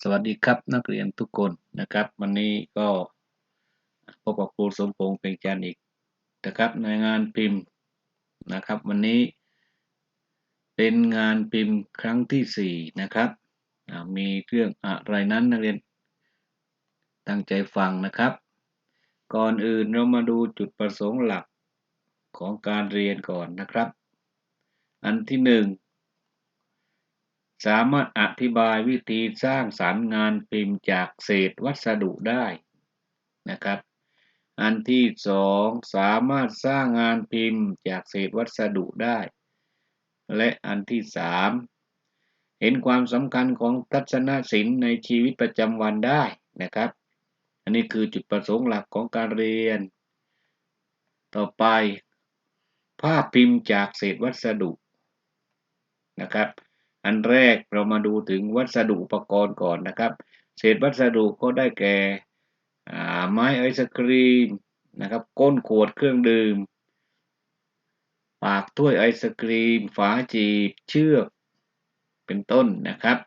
สวัสดีครับนักเรียนทุกคนนะครับ วันนี้ก็พบกับครูสมพงษ์เพ็งจันทร์อีกนะครับในงานพิมพ์นะครับ วันนี้เป็นงานพิมพ์ครั้งที่สี่นะครับมีเรื่องอะไรนั้นนักเรียนตั้งใจฟังนะครับ ก่อนอื่นเรามาดูจุดประสงค์หลักของการเรียนก่อนนะครับ อันที่หนึ่ง สามารถอธิบายวิธีสร้างสรรค์งานพิมพ์จากเศษวัสดุได้นะครับ อันที่สองสามารถสร้างงานพิมพ์จากเศษวัสดุได้ และอันที่สามเห็นความสำคัญของทัศนศิลป์ในชีวิตประจำวันได้นะครับ อันนี้คือจุดประสงค์หลักของการเรียน ต่อไป ภาพพิมพ์จากเศษวัสดุนะครับ อันแรกเรามาดูถึงวัสดุอุปกรณ์ก่อนนะครับ เศษวัสดุก็ได้แก่ไม้ไอศครีมนะครับก้นขวดเครื่องดื่ม ปากถ้วยไอศครีม ฝาจีบเชือกเป็นต้นนะครับ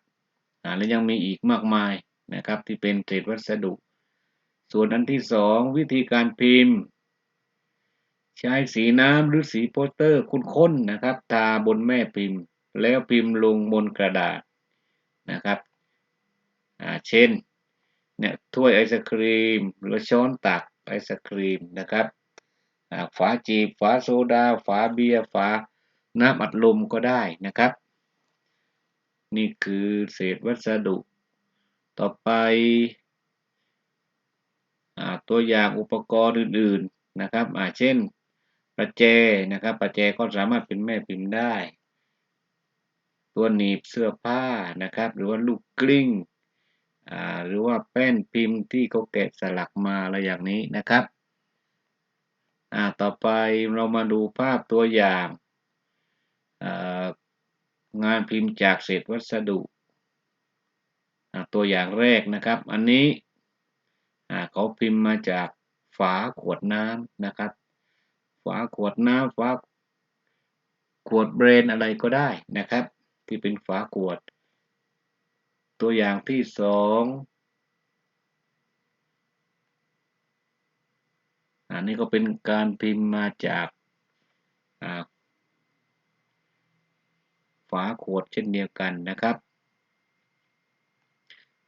และยังมีอีกมากมายนะครับที่เป็นเศษวัสดุ ส่วนอันที่สองวิธีการพิมพ์ ใช้สีน้ำหรือสีโปสเตอร์คุ้นๆนะครับทาบนแม่พิมพ์ แล้วพิมพ์ลงบนกระดาษนะครับเช่นเนี่ยถ้วยไอศครีม หรือช้อนตักไอศครีมนะครับฝาจีบฝาโซดา ฝาเบียร์ฝาน้ำอัดลมก็ได้นะครับ นี่คือเศษวัสดุ ต่อไปตัวอย่างอุปกรณ์อื่น ๆนะครับเช่นประแจนะครับประแจก็สามารถเป็นแม่พิมพ์ได้ ตัวหนีบเสื้อผ้านะครับ หรือว่าลูกกลิ้งหรือว่าแป้นพิมพ์ที่เขาแกะสลักมาอะไรอย่างนี้นะครับต่อไปเรามาดูภาพตัวอย่างงานพิมพ์จากเศษวัสดุ ตัวอย่างแรกนะครับ อันนี้เขาพิมพ์มาจากฝาขวดน้ำนะครับ ฝาขวดน้ำฝาขวดเบรนอะไรก็ได้นะครับ ที่เป็นฝาขวด ตัวอย่างที่สองอันนี้ก็เป็นการพิมพ์มาจากฝาขวดเช่นเดียวกันนะครับ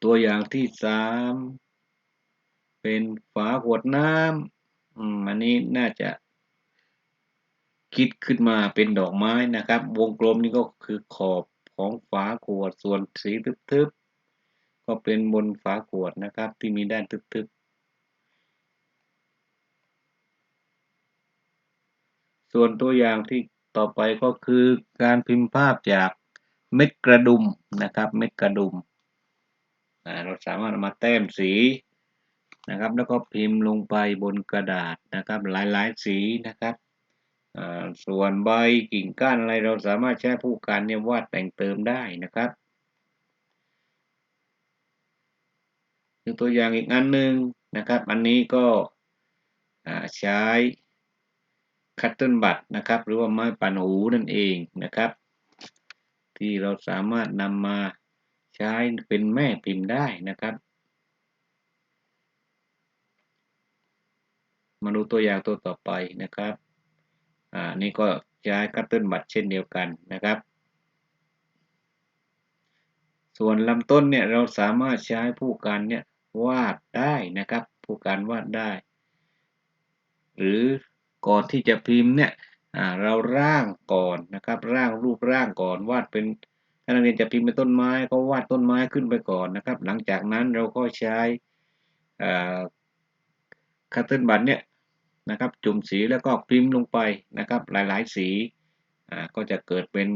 ตัวอย่างที่สามเป็นฝาขวดน้ำอืมอันนี้น่าจะ คิดขึ้นมาเป็นดอกไม้นะครับ วงกลมนี่ก็คือขอบ ของฝาขวดส่วนสีทึบๆ ก็เป็นบนฝาขวดนะครับ ที่มีด้านทึบๆ ส่วนตัวอย่างที่ต่อไปก็คือการพิมพ์ภาพจากเม็ดกระดุมนะครับ เม็ดกระดุมเราสามารถมาแต้มสีนะครับ แล้วก็พิมพ์ลงไปบนกระดาษนะครับ หลายๆ สีนะครับ ส่วนใบกิ่งก้านอะไรเราสามารถใช้ผู้การเนี่ยวาดแต่งเติมได้นะครับคือตัวอย่างอีกอันหนึ่งนะครับ อันนี้ก็ใช้คัตเติลบัตนะครับ หรือว่าไม้ปันหูนั่นเองนะครับ ที่เราสามารถนำมาใช้เป็นแม่พิมพ์ได้นะครับ มาดูตัวอย่างตัวต่อไปนะครับ อ่านี่ก็ใช้คัตเติลบัตเช่นเดียวกันนะครับ ส่วนลำต้นเนี่ยเราสามารถใช้ผู้กันเนี่ยวาดได้นะครับ ผู้การวาดได้ หรือก่อนที่จะพิมพ์เนี่ยเราร่างก่อนนะครับ ร่างรูปร่างก่อนวาดเป็นถ้านักเรียนจะพิมพ์เป็นต้นไม้ก็วาดต้นไม้ขึ้นไปก่อนนะครับ หลังจากนั้นเราก็ใช้คัตเติลบัตเนี่ย นะครับ จุ่มสีแล้วก็พิมพ์ลงไปนะครับ หลาย ๆ สีก็จะเกิดเป็น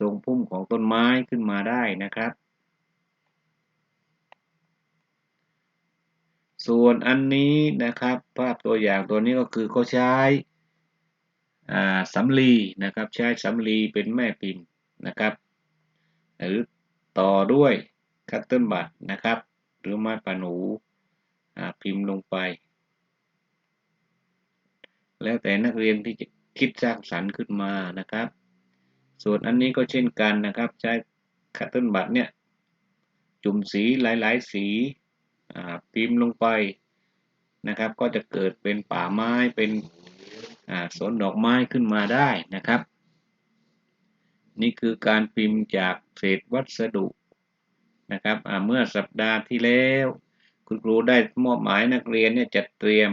ทรงพุ่มของต้นไม้ขึ้นมาได้นะครับ ส่วนอันนี้นะครับ ภาพตัวอย่างตัวนี้ก็คือเขาใช้สำลีนะครับ ใช้สำลีเป็นแม่พิมพ์นะครับ หรือต่อด้วยคัตเติลบัตนะครับ หรือไม้ปานูพิมพ์ลงไป แล้วแต่นักเรียนที่จะคิดสร้างสรรค์ขึ้นมานะครับ ส่วนอันนี้ก็เช่นกันนะครับ ใช้คัตเติลบัตเนี่ย จุ่มสีหลาย ๆ สีพิมพ์ลงไปนะครับ ก็จะเกิดเป็นป่าไม้เป็นสวนดอกไม้ขึ้นมาได้นะครับ นี่คือการพิมพ์จากเศษวัสดุนะครับเมื่อสัปดาห์ที่แล้ว คุณครูได้มอบหมายนักเรียนเนี่ยจัดเตรียม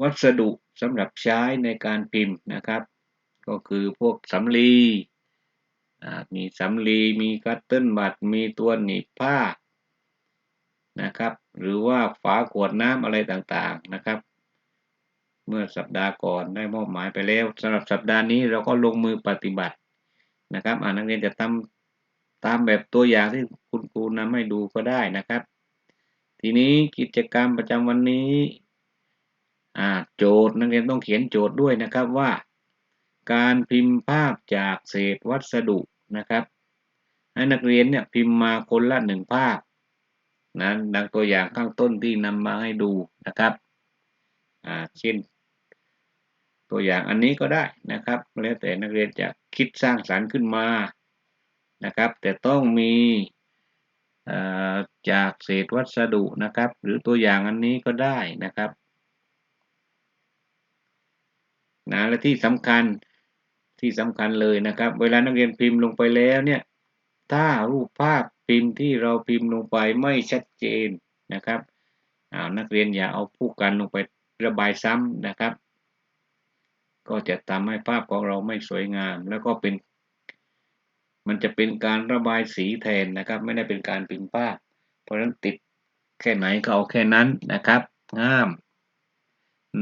วัสดุสำหรับใช้ในการพิมพ์นะครับ ก็คือพวกสำลีมีสำลีมีคัตเติ้ลบัตมีตัวหนีบผ้านะครับ หรือว่าฝาขวดน้ำอะไรต่างๆนะครับ เมื่อสัปดาห์ก่อนได้มอบหมายไปแล้วสำหรับสัปดาห์นี้เราก็ลงมือปฏิบัตินะครับนักเรียนจะทำตามแบบตัวอย่างที่คุณครูนำให้ดูก็ได้นะครับ ทีนี้กิจกรรมประจำวันนี้ โจทย์นักเรียนต้องเขียนโจทย์ด้วยนะครับว่า การพิมพ์ภาพจากเศษวัสดุนะครับ ให้นักเรียนเนี่ยพิมพ์มาคนละหนึ่งภาพนะดังตัวอย่างข้างต้นที่นำมาให้ดูนะครับเช่น ตัวอย่างอันนี้ก็ได้นะครับ แล้วแต่นักเรียนจะคิดสร้างสรรค์ขึ้นมานะครับ แต่ต้องมีจากเศษวัสดุนะครับ หรือตัวอย่างอันนี้ก็ได้นะครับ นะและที่สำคัญที่สำคัญเลยนะครับ เวลานักเรียนพิมพ์ลงไปแล้วเนี่ยถ้ารูปภาพพิมพ์ที่เราพิมพ์ลงไปไม่ชัดเจนนะครับนักเรียนอย่าเอาผู้กันลงไประบายซ้ำนะครับ ก็จะทำให้ภาพของเราไม่สวยงาม แล้วก็เป็น มันจะเป็นการระบายสีแทนนะครับ ไม่ได้เป็นการพิมพ์ภาพ เพราะฉะนั้นติดแค่ไหนก็เอาแค่นั้นนะครับห้าม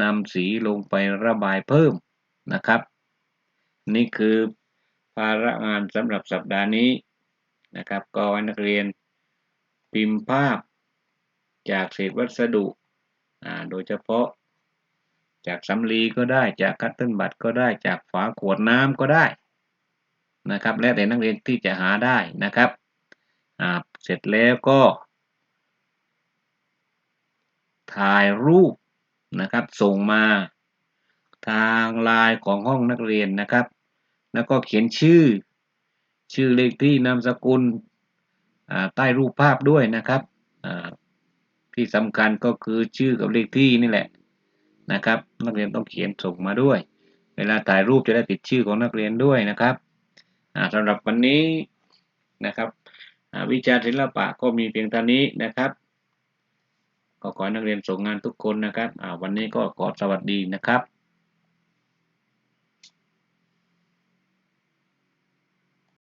นำสีลงไประบายเพิ่มนะครับ นี่คือภาระงานสำหรับสัปดาห์นี้นะครับ ก็ให้นักเรียนพิมพ์ภาพจากเศษวัสดุ โดยเฉพาะ จากสำลีก็ได้จากคัตเติ้ลบัตก็ได้จากฝาขวดน้ำก็ได้นะครับ แล้วแต่นักเรียนที่จะหาได้นะครับเสร็จแล้วก็ ถ่ายรูป นะครับ ส่งมาทางไลน์ของห้องนักเรียนนะครับ แล้วก็เขียนชื่อ ชื่อเลขที่นามสกุลใต้รูปภาพด้วยนะครับที่สำคัญก็คือชื่อกับเลขที่นี่แหละนะครับ นักเรียนต้องเขียนส่งมาด้วย เวลาถ่ายรูปจะได้ติดชื่อของนักเรียนด้วยนะครับสำหรับวันนี้นะครับวิชาศิลปะก็มีเพียงเท่านี้นะครับ ก็ขอนักเรียนส่งงานทุกคนนะครับวันนี้ก็ขอสวัสดีนะครับ